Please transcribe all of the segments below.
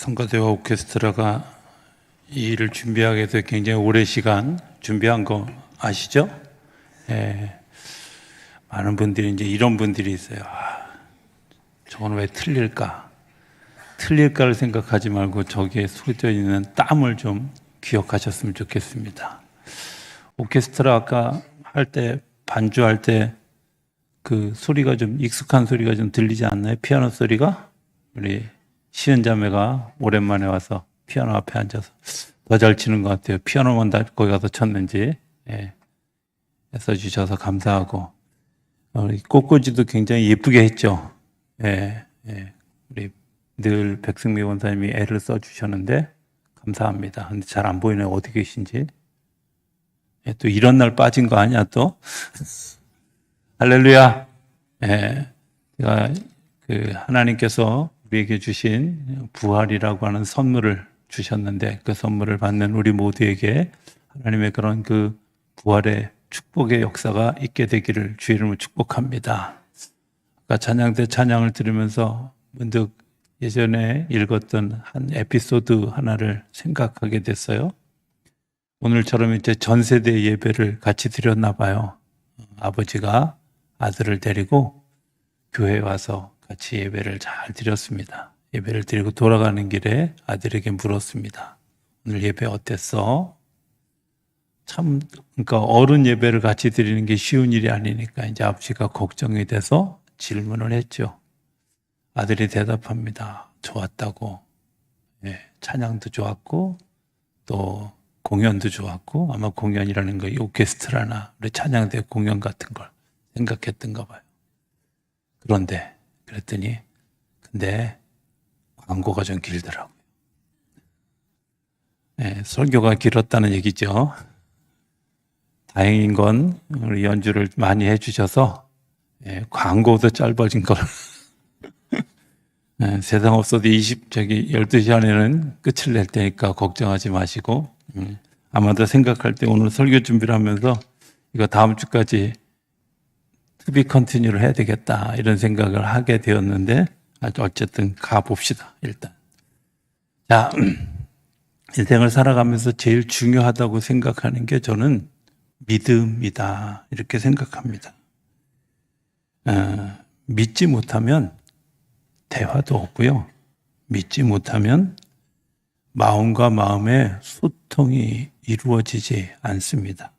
성가대와 오케스트라가 이 일을 준비하게 돼서 굉장히 오랜 시간 준비한 거 아시죠? 예. 많은 분들이 이제 이런 분들이 있어요. 아, 저건 왜 틀릴까? 틀릴까를 생각하지 말고 저기에 쏟져 있는 땀을 좀 기억하셨으면 좋겠습니다. 오케스트라 아까 할 때 반주할 때 그 소리가 좀 익숙한 소리가 좀 들리지 않나요? 피아노 소리가 우리 시은 자매가 오랜만에 와서 피아노 앞에 앉아서 더 잘 치는 것 같아요. 피아노만 다 거기 가서 쳤는지 예. 써주셔서 감사하고 어, 우리 꽃꽂이도 굉장히 예쁘게 했죠. 예, 예. 우리 늘 백승미 원사님이 애를 써주셨는데 감사합니다. 근데 잘 안 보이네 어디 계신지. 예, 또 이런 날 빠진 거 아니야 또? 할렐루야. 예. 제가 그 하나님께서 우리에게 주신 부활이라고 하는 선물을 주셨는데 그 선물을 받는 우리 모두에게 하나님의 그런 그 부활의 축복의 역사가 있게 되기를 주 이름으로 축복합니다. 아까 찬양 때 찬양을 들으면서 문득 예전에 읽었던 한 에피소드 하나를 생각하게 됐어요. 오늘처럼 이제 전 세대 예배를 같이 드렸나 봐요. 아버지가 아들을 데리고 교회에 와서 같이 예배를 잘 드렸습니다. 예배를 드리고 돌아가는 길에 아들에게 물었습니다. 오늘 예배 어땠어? 참, 그러니까 어른 예배를 같이 드리는 게 쉬운 일이 아니니까 이제 아버지가 걱정이 돼서 질문을 했죠. 아들이 대답합니다. 좋았다고. 예, 찬양도 좋았고, 또 공연도 좋았고, 아마 공연이라는 거, 오케스트라나 우리 찬양대 공연 같은 걸 생각했던가 봐요. 그런데, 그랬더니, 근데 광고가 좀 길더라고요. 예, 설교가 길었다는 얘기죠. 다행인 건 우리 연주를 많이 해주셔서 예, 광고도 짧아진 걸. 예, 세상 없어도 20, 저기 12시 안에는 끝을 낼 테니까 걱정하지 마시고, 음, 아마도 생각할 때 오늘 설교 준비를 하면서 이거 다음 주까지 투비 컨티뉴를 해야 되겠다 이런 생각을 하게 되었는데 어쨌든 가봅시다 일단. 자 인생을 살아가면서 제일 중요하다고 생각하는 게 저는 믿음이다 이렇게 생각합니다. 어, 믿지 못하면 대화도 없고요. 믿지 못하면 마음과 마음의 소통이 이루어지지 않습니다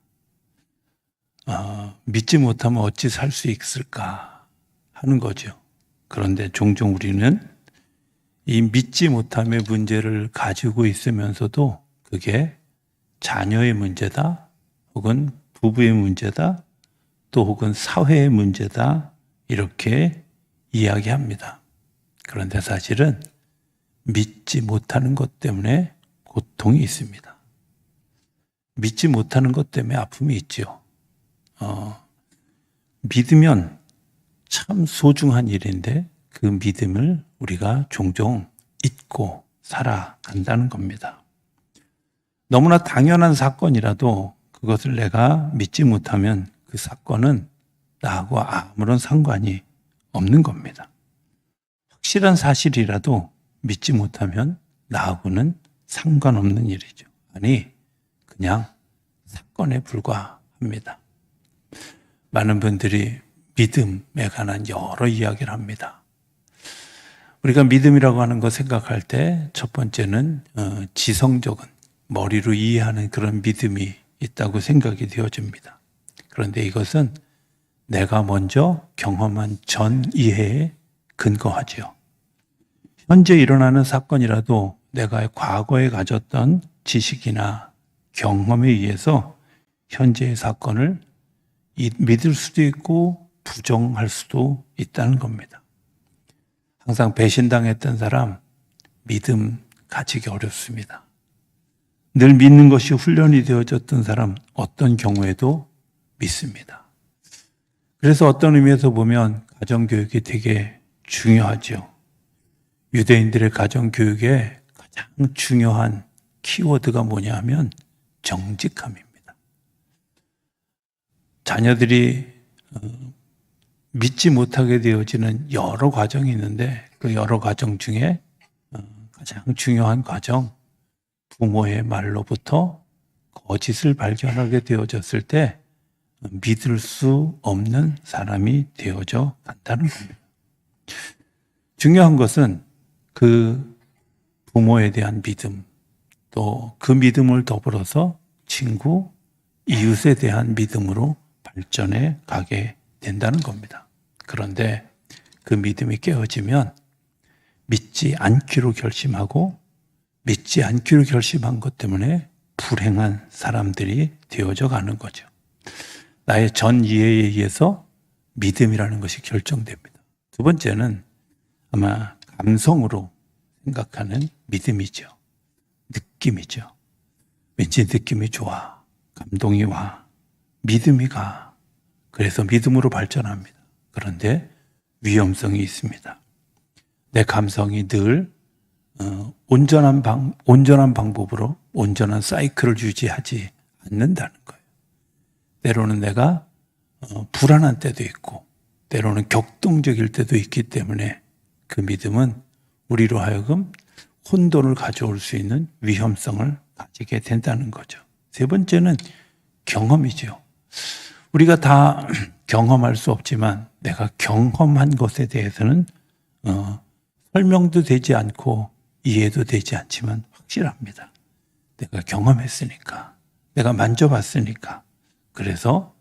어, 믿지 못하면 어찌 살 수 있을까 하는 거죠. 그런데 종종 우리는 이 믿지 못함의 문제를 가지고 있으면서도 그게 자녀의 문제다, 혹은 부부의 문제다, 또 혹은 사회의 문제다, 이렇게 이야기합니다. 그런데 사실은 믿지 못하는 것 때문에 고통이 있습니다. 믿지 못하는 것 때문에 아픔이 있죠. 어, 믿으면 참 소중한 일인데 그 믿음을 우리가 종종 잊고 살아간다는 겁니다. 너무나 당연한 사건이라도 그것을 내가 믿지 못하면 그 사건은 나하고 아무런 상관이 없는 겁니다. 확실한 사실이라도 믿지 못하면 나하고는 상관없는 일이죠. 아니, 그냥 사건에 불과합니다. 많은 분들이 믿음에 관한 여러 이야기를 합니다. 우리가 믿음이라고 하는 거 생각할 때 첫 번째는 어, 지성적인 머리로 이해하는 그런 믿음이 있다고 생각이 되어집니다. 그런데 이것은 내가 먼저 경험한 전 이해에 근거하죠. 현재 일어나는 사건이라도 내가 과거에 가졌던 지식이나 경험에 의해서 현재의 사건을 믿을 수도 있고 부정할 수도 있다는 겁니다. 항상 배신당했던 사람 믿음 가지기 어렵습니다. 늘 믿는 것이 훈련이 되어졌던 사람 어떤 경우에도 믿습니다. 그래서 어떤 의미에서 보면 가정교육이 되게 중요하죠. 유대인들의 가정교육에 가장 중요한 키워드가 뭐냐 하면 정직함입니다. 자녀들이 어, 믿지 못하게 되어지는 여러 과정이 있는데 그 여러 과정 중에 가장 중요한 과정, 부모의 말로부터 거짓을 발견하게 되어졌을 때 믿을 수 없는 사람이 되어져 간다는 겁니다. 중요한 것은 그 부모에 대한 믿음, 또 그 믿음을 더불어서 친구, 이웃에 대한 믿음으로 발전해 가게 된다는 겁니다. 그런데 그 믿음이 깨어지면 믿지 않기로 결심하고 믿지 않기로 결심한 것 때문에 불행한 사람들이 되어져 가는 거죠. 나의 전 이해에 의해서 믿음이라는 것이 결정됩니다. 두 번째는 아마 감성으로 생각하는 믿음이죠. 느낌이죠. 왠지 느낌이 좋아. 감동이 와. 믿음이 가. 그래서 믿음으로 발전합니다. 그런데 위험성이 있습니다. 내 감성이 늘 어, 온전한 방 온전한 방법으로 온전한 사이클을 유지하지 않는다는 거예요. 때로는 내가 어, 불안한 때도 있고 때로는 격동적일 때도 있기 때문에 그 믿음은 우리로 하여금 혼돈을 가져올 수 있는 위험성을 가지게 된다는 거죠. 세 번째는 경험이죠. 우리가 다 경험할 수 없지만 내가 경험한 것에 대해서는 어, 설명도 되지 않고 이해도 되지 않지만 확실합니다. 내가 경험했으니까, 내가 만져봤으니까. 그래서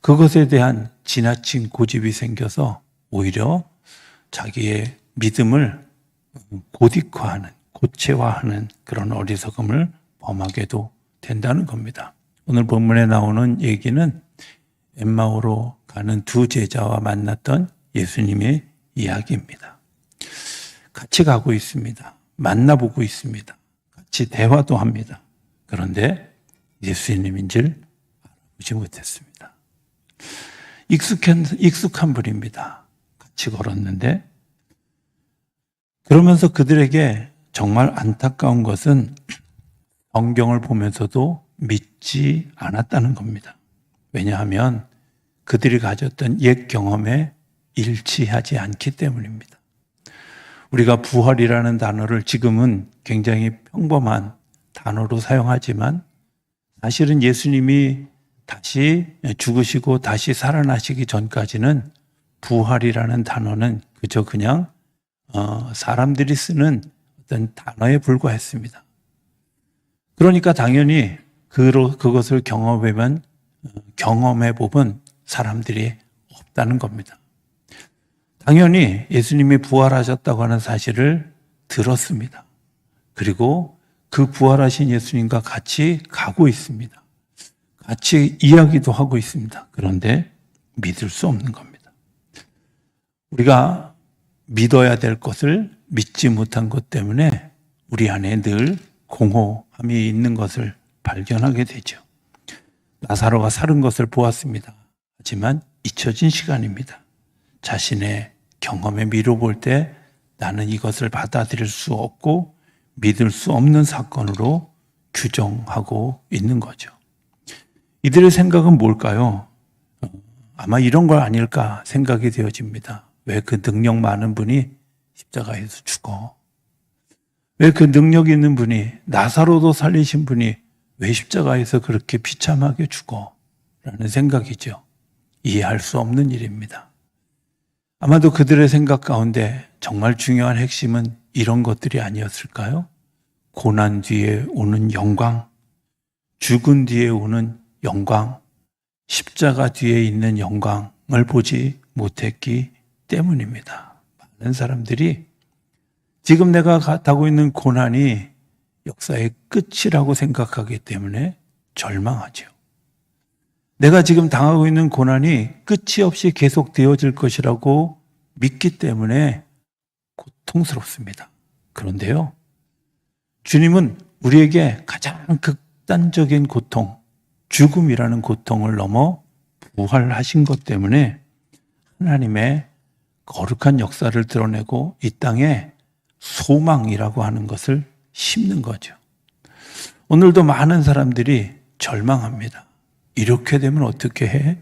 그것에 대한 지나친 고집이 생겨서 오히려 자기의 믿음을 고딕화하는, 고체화하는 그런 어리석음을 범하게도 된다는 겁니다. 오늘 본문에 나오는 얘기는 엠마오로 가는 두 제자와 만났던 예수님의 이야기입니다. 같이 가고 있습니다. 만나보고 있습니다. 같이 대화도 합니다. 그런데 예수님인 줄 알아보지 못했습니다. 익숙한, 익숙한 분입니다. 같이 걸었는데, 그러면서 그들에게 정말 안타까운 것은 성경을 보면서도 믿지 않았다는 겁니다. 왜냐하면 그들이 가졌던 옛 경험에 일치하지 않기 때문입니다. 우리가 부활이라는 단어를 지금은 굉장히 평범한 단어로 사용하지만 사실은 예수님이 다시 죽으시고 다시 살아나시기 전까지는 부활이라는 단어는 그저 그냥 어, 사람들이 쓰는 어떤 단어에 불과했습니다. 그러니까 당연히 그 그것을 경험해본 경험해 보면 사람들이 없다는 겁니다. 당연히 예수님이 부활하셨다고 하는 사실을 들었습니다. 그리고 그 부활하신 예수님과 같이 가고 있습니다. 같이 이야기도 하고 있습니다. 그런데 믿을 수 없는 겁니다. 우리가 믿어야 될 것을 믿지 못한 것 때문에 우리 안에 늘 공허함이 있는 것을 발견하게 되죠. 나사로가 사는 것을 보았습니다. 하지만 잊혀진 시간입니다. 자신의 경험에 미뤄볼 때 나는 이것을 받아들일 수 없고 믿을 수 없는 사건으로 규정하고 있는 거죠. 이들의 생각은 뭘까요? 어, 아마 이런 걸 아닐까 생각이 되어집니다. 왜 그 능력 많은 분이 십자가에서 죽어? 왜 그 능력 있는 분이 나사로도 살리신 분이 왜 십자가에서 그렇게 비참하게 죽어? 라는 생각이죠. 이해할 수 없는 일입니다. 아마도 그들의 생각 가운데 정말 중요한 핵심은 이런 것들이 아니었을까요? 고난 뒤에 오는 영광, 죽은 뒤에 오는 영광, 십자가 뒤에 있는 영광을 보지 못했기 때문입니다. 많은 사람들이 지금 내가 가고 있는 고난이 역사의 끝이라고 생각하기 때문에 절망하죠. 내가 지금 당하고 있는 고난이 끝이 없이 계속 되어질 것이라고 믿기 때문에 고통스럽습니다. 그런데요, 주님은 우리에게 가장 극단적인 고통, 죽음이라는 고통을 넘어 부활하신 것 때문에 하나님의 거룩한 역사를 드러내고 이 땅에 소망이라고 하는 것을 심는 거죠. 오늘도 많은 사람들이 절망합니다. 이렇게 되면 어떻게 해?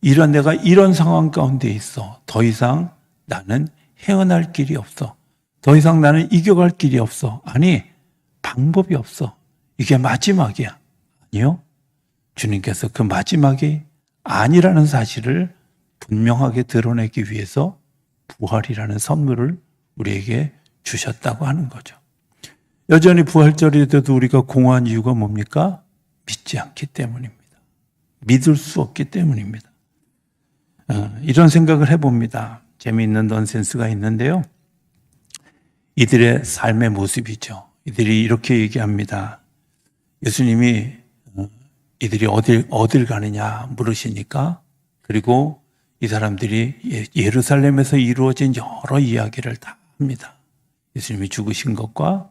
이런 내가 이런 상황 가운데 있어. 더 이상 나는 헤어날 길이 없어. 더 이상 나는 이겨갈 길이 없어. 아니, 방법이 없어. 이게 마지막이야. 아니요. 주님께서 그 마지막이 아니라는 사실을 분명하게 드러내기 위해서 부활이라는 선물을 우리에게 주셨다고 하는 거죠. 여전히 부활절이 돼도 우리가 공허한 이유가 뭡니까? 믿지 않기 때문입니다. 믿을 수 없기 때문입니다. 어, 이런 생각을 해봅니다. 재미있는 넌센스가 있는데요. 이들의 삶의 모습이죠. 이들이 이렇게 얘기합니다. 예수님이 어, 이들이 어딜 어딜 가느냐 물으시니까 그리고 이 사람들이 예- 예루살렘에서 이루어진 여러 이야기를 다 합니다. 예수님이 죽으신 것과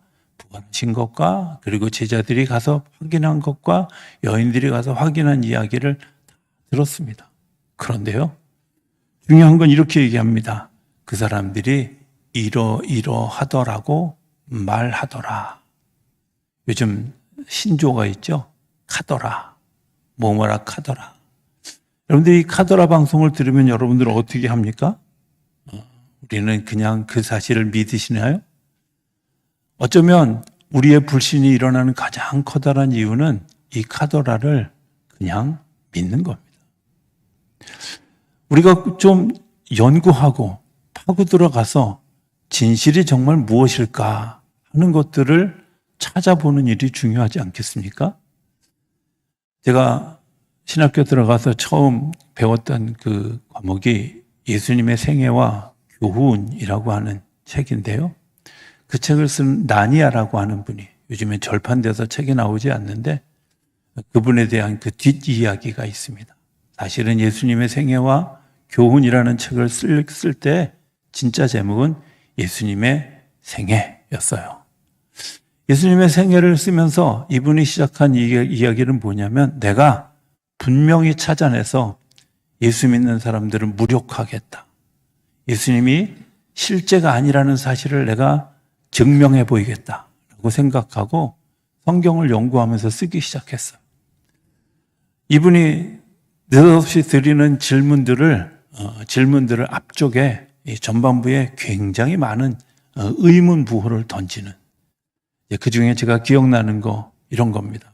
부활하신 것과 그리고 제자들이 가서 확인한 것과 여인들이 가서 확인한 이야기를 다 들었습니다. 그런데요. 중요한 건 이렇게 얘기합니다. 그 사람들이 이러이러하더라고 말하더라. 요즘 신조가 있죠. 카더라. 뭐뭐라 카더라. 여러분들 이 카더라 방송을 들으면 여러분들은 어떻게 합니까? 어, 우리는 그냥 그 사실을 믿으시나요? 어쩌면 우리의 불신이 일어나는 가장 커다란 이유는 이 카더라를 그냥 믿는 겁니다. 우리가 좀 연구하고 파고 들어가서 진실이 정말 무엇일까 하는 것들을 찾아보는 일이 중요하지 않겠습니까? 제가 신학교 들어가서 처음 배웠던 그 과목이 예수님의 생애와 교훈이라고 하는 책인데요. 그 책을 쓴 나니아라고 하는 분이 요즘에 절판돼서 책이 나오지 않는데 그분에 대한 그 뒷이야기가 있습니다. 사실은 예수님의 생애와 교훈이라는 책을 쓸 때 진짜 제목은 예수님의 생애였어요. 예수님의 생애를 쓰면서 이분이 시작한 이 이야기는 뭐냐면 내가 분명히 찾아내서 예수 믿는 사람들을 무력하겠다. 예수님이 실제가 아니라는 사실을 내가 증명해 보이겠다라고 생각하고 성경을 연구하면서 쓰기 시작했어요. 이분이 느닷없이 드리는 질문들을 어, 질문들을 앞쪽에 이 전반부에 굉장히 많은 어, 의문 부호를 던지는 그 중에 제가 기억나는 거 이런 겁니다.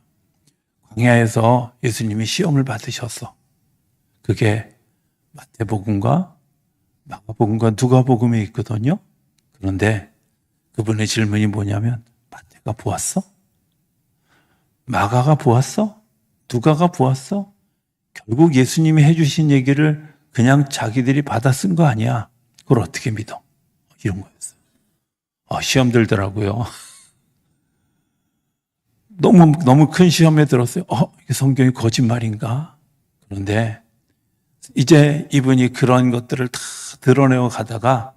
광야에서 예수님이 시험을 받으셨어. 그게 마태복음과 마가복음과 누가복음에 있거든요. 그런데 그분의 질문이 뭐냐면 마태가 보았어? 마가가 보았어? 누가가 보았어? 결국 예수님이 해주신 얘기를 그냥 자기들이 받아 쓴 거 아니야. 그걸 어떻게 믿어? 이런 거였어요. 아, 시험 들더라고요. 너무, 너무 큰 시험에 들었어요. 어, 이게 성경이 거짓말인가? 그런데 이제 이분이 그런 것들을 다 드러내어 가다가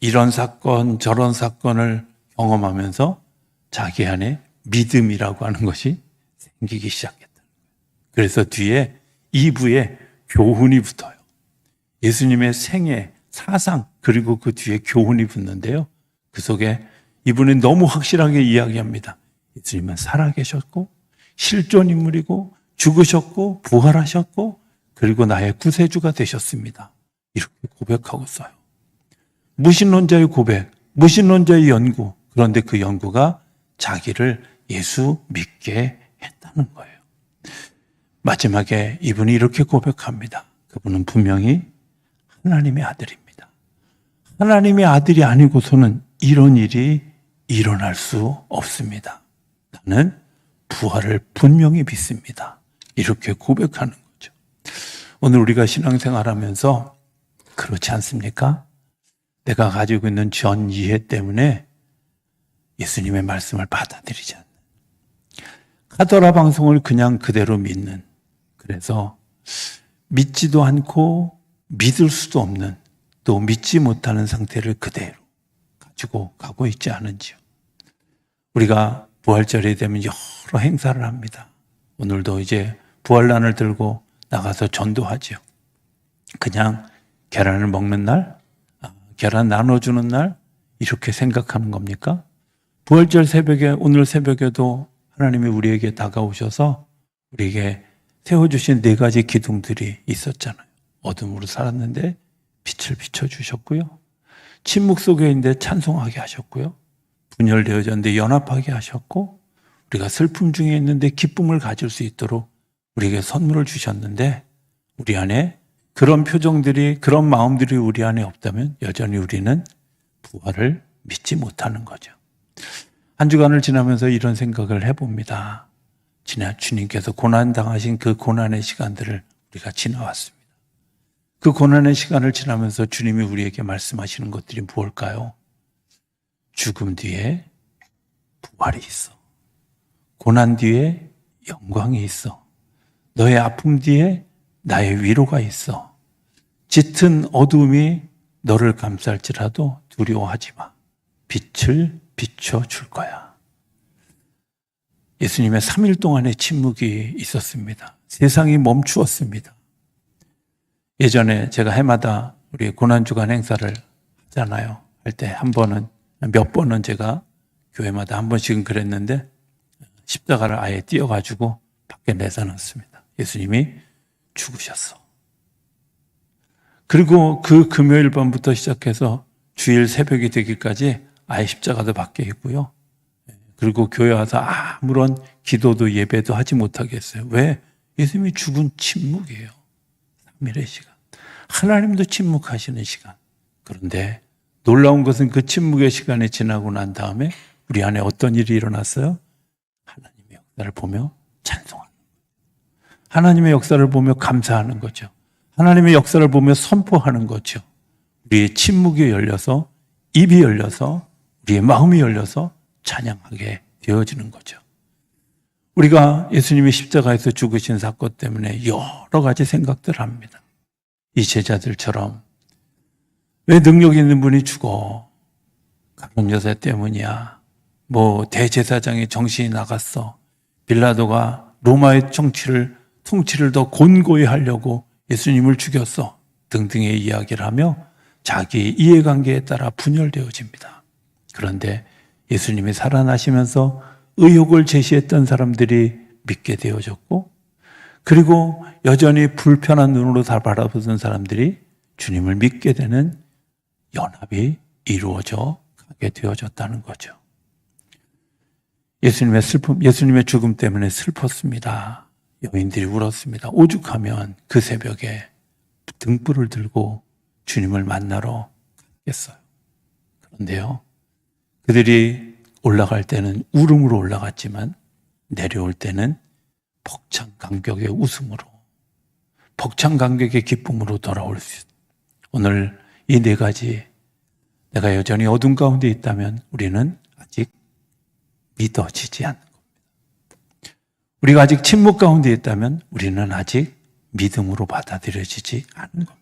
이런 사건, 저런 사건을 경험하면서 자기 안에 믿음이라고 하는 것이 생기기 시작했다. 그래서 뒤에 2부에 교훈이 붙어요. 예수님의 생애, 사상, 그리고 그 뒤에 교훈이 붙는데요. 그 속에 이분은 너무 확실하게 이야기합니다. 예수님은 살아계셨고, 실존 인물이고, 죽으셨고, 부활하셨고, 그리고 나의 구세주가 되셨습니다. 이렇게 고백하고 써요. 무신론자의 고백, 무신론자의 연구, 그런데 그 연구가 자기를 예수 믿게 했다는 거예요. 마지막에 이분이 이렇게 고백합니다. 그분은 분명히 하나님의 아들입니다. 하나님의 아들이 아니고서는 이런 일이 일어날 수 없습니다. 나는 부활을 분명히 믿습니다. 이렇게 고백하는 거죠. 오늘 우리가 신앙생활 하면서 그렇지 않습니까? 내가 가지고 있는 전 이해 때문에 예수님의 말씀을 받아들이지 않는. 카더라 방송을 그냥 그대로 믿는. 그래서 믿지도 않고 믿을 수도 없는 또 믿지 못하는 상태를 그대로 가지고 가고 있지 않은지요. 우리가 부활절이 되면 여러 행사를 합니다. 오늘도 이제 부활란을 들고 나가서 전도하죠. 그냥 계란을 먹는 날, 아, 계란 나눠주는 날, 이렇게 생각하는 겁니까? 부활절 새벽에, 오늘 새벽에도 하나님이 우리에게 다가오셔서 우리에게 세워주신 네 가지 기둥들이 있었잖아요. 어둠으로 살았는데 빛을 비춰주셨고요. 침묵 속에 있는데 찬송하게 하셨고요. 분열되어졌는데 연합하게 하셨고 우리가 슬픔 중에 있는데 기쁨을 가질 수 있도록 우리에게 선물을 주셨는데 우리 안에 그런 표정들이 그런 마음들이 우리 안에 없다면 여전히 우리는 부활을 믿지 못하는 거죠. 한 주간을 지나면서 이런 생각을 해봅니다. 지난 주님께서 고난 당하신 그 고난의 시간들을 우리가 지나왔습니다. 그 고난의 시간을 지나면서 주님이 우리에게 말씀하시는 것들이 무엇일까요? 죽음 뒤에 부활이 있어. 고난 뒤에 영광이 있어. 너의 아픔 뒤에 나의 위로가 있어. 짙은 어둠이 너를 감쌀지라도 두려워하지 마. 빛을 비춰줄 거야. 예수님의 3일 동안의 침묵이 있었습니다. 세상이 멈추었습니다. 예전에 제가 해마다 우리 고난주간 행사를 하잖아요. 할 때 한 번은, 몇 번은 제가 교회마다 한 번씩은 그랬는데 십자가를 아예 띄어가지고 밖에 내서놨습니다. 예수님이 죽으셨어. 그리고 그 금요일 밤부터 시작해서 주일 새벽이 되기까지 아예 십자가도 밖에 있고요. 그리고 교회 와서 아무런 기도도 예배도 하지 못하게 했어요. 왜? 예수님이 죽은 침묵이에요. 3일의 시간. 하나님도 침묵하시는 시간. 그런데 놀라운 것은 그 침묵의 시간이 지나고 난 다음에 우리 안에 어떤 일이 일어났어요? 하나님의 역사를 보며 거죠. 하나님의 역사를 보며 감사하는 거죠. 하나님의 역사를 보며 선포하는 거죠. 우리의 침묵이 열려서 입이 열려서 우리의 마음이 열려서 찬양하게 되어지는 거죠. 우리가 예수님이 십자가에서 죽으신 사건 때문에 여러 가지 생각들을 합니다. 이 제자들처럼 왜 능력 있는 분이 죽어? 가론 여사 때문이야. 뭐 대제사장의 정신이 나갔어. 빌라도가 로마의 정치를 통치를 더 곤고히 하려고 예수님을 죽였어. 등등의 이야기를 하며 자기 이해관계에 따라 분열되어집니다. 그런데 예수님이 살아나시면서 의혹을 제시했던 사람들이 믿게 되어졌고, 그리고 여전히 불편한 눈으로 다 바라보던 사람들이 주님을 믿게 되는 연합이 이루어져 가게 되어졌다는 거죠. 예수님의 슬픔, 예수님의 죽음 때문에 슬펐습니다. 여인들이 울었습니다. 오죽하면 그 새벽에 등불을 들고 주님을 만나러 갔겠어요. 그런데요, 그들이 올라갈 때는 울음으로 올라갔지만 내려올 때는 벅찬 감격의 웃음으로, 벅찬 감격의 기쁨으로 돌아올 수 있어요. 오늘 이 네 가지 내가 여전히 어둠 가운데 있다면 우리는 아직 믿어지지 겁니다. 우리가 아직 침묵 가운데 있다면 우리는 아직 믿음으로 받아들여지지 않는 겁니다.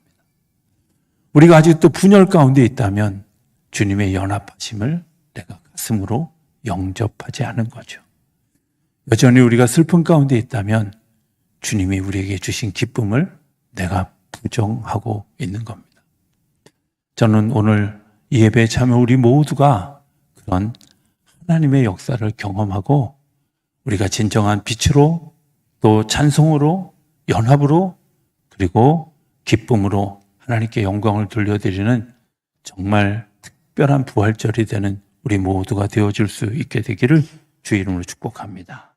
우리가 아직도 분열 가운데 있다면 주님의 연합하심을 내가 가슴으로 영접하지 않은 거죠. 여전히 우리가 슬픔 가운데 있다면 주님이 우리에게 주신 기쁨을 내가 부정하고 있는 겁니다. 저는 오늘 이 예배에 참여 우리 모두가 그런 하나님의 역사를 경험하고 우리가 진정한 빛으로 또 찬송으로 연합으로 그리고 기쁨으로 하나님께 영광을 돌려드리는 정말 특별한 부활절이 되는 우리 모두가 되어줄 수 있게 되기를 주 이름으로 축복합니다.